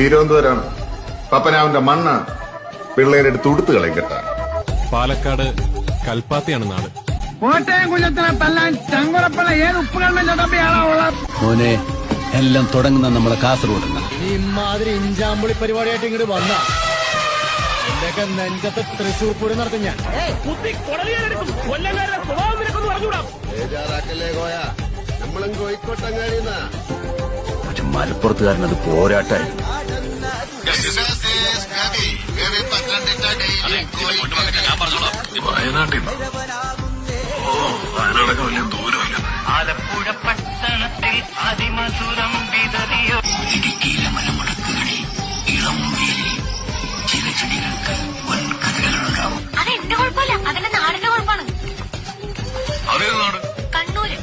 തിരുവനന്തപുരമാണ്. പപ്പനാവിന്റെ മണ്ണ് പിള്ളേരെടുത്ത് ഉടുത്ത് കളയും കേട്ടാ. പാലക്കാട് കൽപ്പാത്തിയാണ് നാട്. കോട്ടയം കുഞ്ഞത്തിനെ തല്ലാൻ ചങ്കുറപ്പുള്ള ഏത് ഉപ്പ് മോനെ എല്ലാം തുടങ്ങുന്ന നമ്മളെ കാസർഗോഡ് ഇമാതിരി ഇഞ്ചാമ്പുളി പരിപാടിയായിട്ട് ഇങ്ങോട്ട് വന്ന. എന്റെയൊക്കെ നെഞ്ചത്തെ തൃശൂർ പൂരം നടത്തും ഞാൻ. പക്ഷെ മലപ്പുറത്തുകാരനത് പോരാട്ടായി. വയനാട്ടിൽ ഓ വയനാടൊക്കെ വലിയ ദൂരമില്ല ആലപ്പുഴ പട്ടണത്തിൽ അതിമധുരം വിതറിയോ ഇടുക്കിയിലെ മലമുടക്കുകളിൽ ഇളം വേലി ചില ചെടികൾക്ക് വൻകഥകളുണ്ടാവും അത് എന്റെ കുഴപ്പമില്ല അതിന്റെ നാടിന്റെ കുഴപ്പമാണ് അതേത് നാട് കണ്ണൂര്